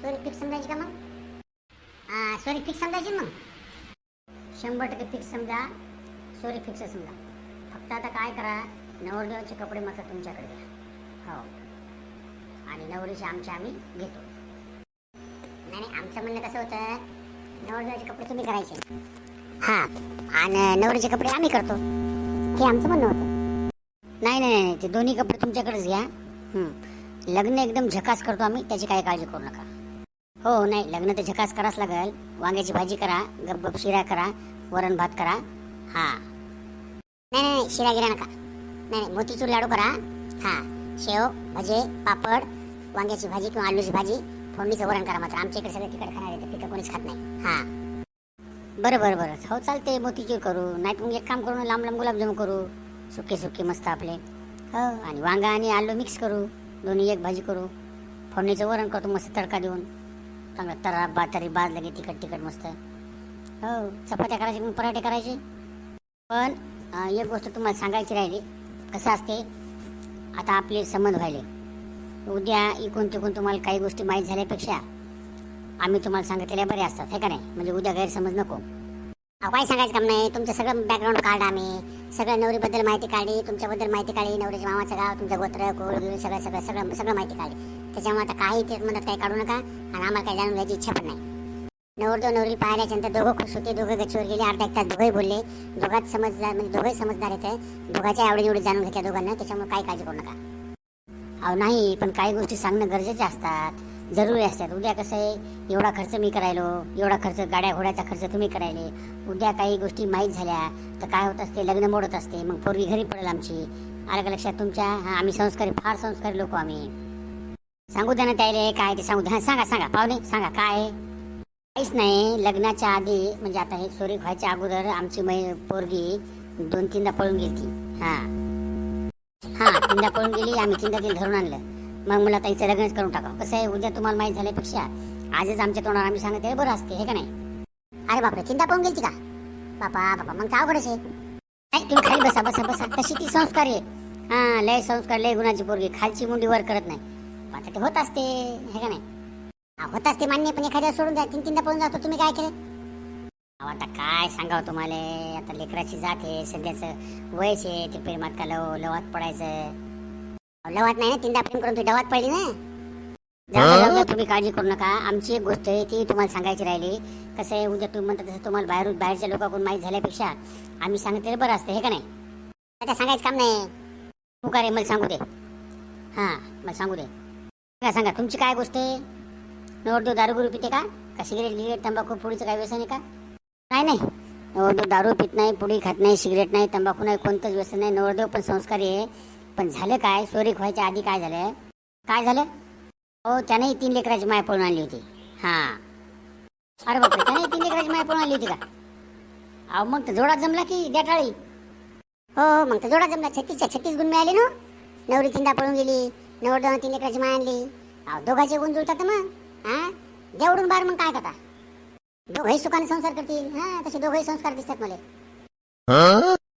Sorry fix समजायची का मग? Sorry fix समजायची मग? शंभर टक्के फिक्स समजा. सॉरी फिक्स समजा. फक्त आता काय करा नवरदेवाचे कपडे मात्र तुमच्याकडे घ्या. हो. आणि नवरीचे आमचे आम्ही घेतो. नाही नाही आमचं म्हणणं कसं होतं नवरदेवाचे कपडे तुम्ही करायचे. हा आणि नवरीचे कपडे आम्ही करतो. हे आमचं म्हणणं होतं. नाही नाही नाही ते दोन्ही कपडे तुमच्याकडेच घ्या. लग्न एकदम झकास करतो आम्ही त्याची काही काळजी करू नका. हो नाही लग्न तर झकास करावंच लागेल. वांग्याची भाजी करा गपगप शिरा करा वरण भात करा. हा. नाही नाही शिरा गिरा नका. नाही नाही मोतीचूर लाडू करा. हा. शेव भजे पापड वांग्याची भाजी किंवा आलूची भाजी फोडणीचं वरण करा मात्र. आमच्या इकडे सगळं तिखट खाणार आहे तिखट कोणीच खात नाही. हा. बरं बरं बरं. हो चालते मोतीचूर करू. नाही तर मग एक काम करू लांब लांब गुलाबजाम करू. सुके सुके मस्त आपले. हो आणि वांगा आणि आलू मिक्स करू. दोन्ही एक भाजी करू. फोडणीचं वरण करतो मस्त तडका देऊन. चांगलं तरा बा तरी बाद लगे तिखट तिखट मस्त. हो चपात्या करायची मग पराठे करायचे. पण एक गोष्ट तुम्हाला सांगायची राहिली कसं असते आता आपले संबंध व्हायले. उद्या इकून तिकून तुम्हाला काही गोष्टी माहीत झाल्यापेक्षा आम्ही तुम्हाला सांगितलेल्या बऱ्या असतात हे का नाही? म्हणजे उद्या गैरसमज नको. काय सांगायचं काम नाही. तुमचं सगळं बॅकग्राऊंड काढ आम्ही. सगळं नवरीबद्दल माहिती काढली तुमच्याबद्दल माहिती काढली नवरीच्या मामाचं गाव तुमचं गोत्र कोळ सगळं सगळं सगळं सगळं माहिती काढली त्याच्यामुळे आता काही ते म्हणत काही काढू नका. आणि आम्हाला काही जाणून घ्यायची इच्छा पण नाही. नवरदेव नवरी पाहिल्याच्या नंतर दोघं खुश होते दोघं गच्चीवर गेले. अर्धा एक तास दोघंही बोलले. दोघात समजदार म्हणजे दोघंही समजदार येते दोघांच्या आवडी निवडी जाणून घेतल्या दोघांना त्याच्यामुळे काही काळजी करू नका. अहो नाही पण काही गोष्टी सांगणं गरजेचे असतात. जरुरी असतात. उद्या कसं आहे एवढा खर्च मी करायलो. एवढा खर्च गाड्या घोड्याचा खर्च तुम्ही करायले. उद्या काही गोष्टी माहीत झाल्या तर काय होत असते लग्न मोडत असते. मग पोरगी घरी पडेल आमची. आलं का लक्षात तुमच्या? हा आम्ही संस्कारी फार संस्कारी लोक आम्ही. सांगू द्या ना त्याले काय ते सांगू द्या हा, सांगा सांगा. पाहुणे सांगा काय आहे? काहीच नाही. लग्नाच्या आधी म्हणजे आता हे चोरी व्हायच्या अगोदर आमची मै पोरगी दोन तीनदा पळून गेली हा. हा तीनदा पळून गेली आम्ही तीनदा तिला धरून आणलं. मग मला ताईचं लग्नच करून टाका कसं आहे उद्या तुम्हाला माहीत झाल्यापेक्षा आजच आमच्या तोंडावर आम्ही सांगत आहे बरं असते हे का नाही? अरे बापरे चिंता पळून गेली का? बापा बापा मग काय अवघडच आहे नाही तुम्ही खाली बसा बसा बसा. तशी ती संस्कार आहे. हा लय संस्कार लय गुणाची पोरगी. खालची मुंडी वर करत नाही. आता ते होत असते हे का नाही? होत असते मान्य पण एखाद्या सोडून द्या. तीन तीनदा पळून जातो. तुम्ही काय केलं? अहो, आता काय सांगावं तुम्हाला? आता लेकराची जात आहे. सध्याचं वयच आहे. ते प्रेमात का लव लवात पडायचं? लवात नाही ना. तीनदा प्रेम करून तू डवात पडली ना? जाऊ जाऊ तुम्ही काळजी करू नका. आमची एक गोष्ट आहे ती तुम्हाला सांगायची राहिली. कसं आहे उद्या तुम्ही म्हणता तसं तुम्हाला बाहेरून बाहेरच्या लोकांकडून माहीत झाल्यापेक्षा आम्ही सांगितलेलं बरं असतं हे का नाही? आता सांगायचं काम नाही. तू का रे मला सांगू दे. हां मला सांगू दे. काय सांगा तुमची काय गोष्ट आहे? नवरदेव दारू गुरू पिते का? का सिगरेट गिगरेट तंबाखू पुडीचं काय व्यसन आहे का? नाही नाही. नवरदेव दारू पित नाही पुडी खात नाही सिगरेट नाही तंबाखू नाही कोणतंच व्यसन नाही. नवरदेव पण संस्कारी आहे. पण झालं काय? सोरी व्हायच्या आधी काय झालं? काय झालं? हो त्यानेही तीन लेकराची माय पळून आणली होती. हां. अरे बापरे त्याने तीन लेकराची माय पळून आणली होती का? अहो मग तर जोडा जमला की द्याटाळी. हो हो मग तर जोडा जमला. छत्तीसच्या छत्तीस गुण मिळाले ना? नवरी चिंता पळून गेली. नवरदेव तीन लेकराची माय आणली. अहो दोघांचे गुण जुळतात मग हा? देवडून बार मग काय करता? दोघंही सुखाने संसार करतील. हा तसे दोघंही संस्कार दिसतात मला.